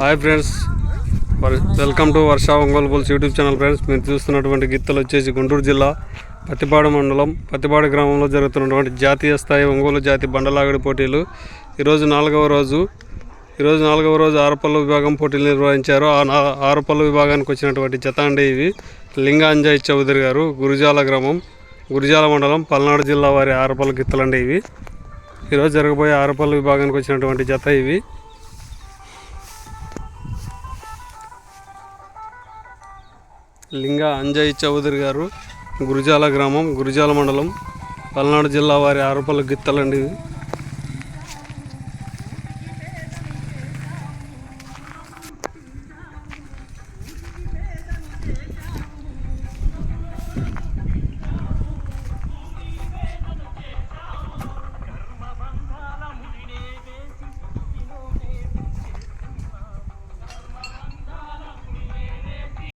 Hi friends welcome to Varsha Ongole bulls YouTube channel friends మీరు చూస్తున్నటువంటి గిత్తలు వచ్చేసి గుంటూరు జిల్లా పత్తిపాడు మండలం పత్తిపాడు గ్రామంలో జరుగుతున్నటువంటి జాతీయ స్థాయి ఒంగోలు జాతి బండలాగడి పోటీలు. ఈరోజు నాలుగవ రోజు. ఈరోజు నాలుగవ రోజు ఆరుపల్లు విభాగం పోటీలు నిర్వహించారు. ఆ నా ఆరుపల్లు విభాగానికి వచ్చినటువంటి జత అండి ఇవి. లింగాంజయ్ చౌదరి గారు గురుజాల గ్రామం గురుజాల మండలం పల్నాడు జిల్లా వారి ఆరుపల్లు గిత్తలండి ఇవి. ఈరోజు జరగబోయే ఆరుపల్లు విభాగానికి వచ్చినటువంటి జత ఇవి. లింగ అంజయ్ చౌదరి గారు గురుజాల గ్రామం గురుజాల మండలం పల్నాడు జిల్లా వారి ఆరుపల్లి గిత్తలండి.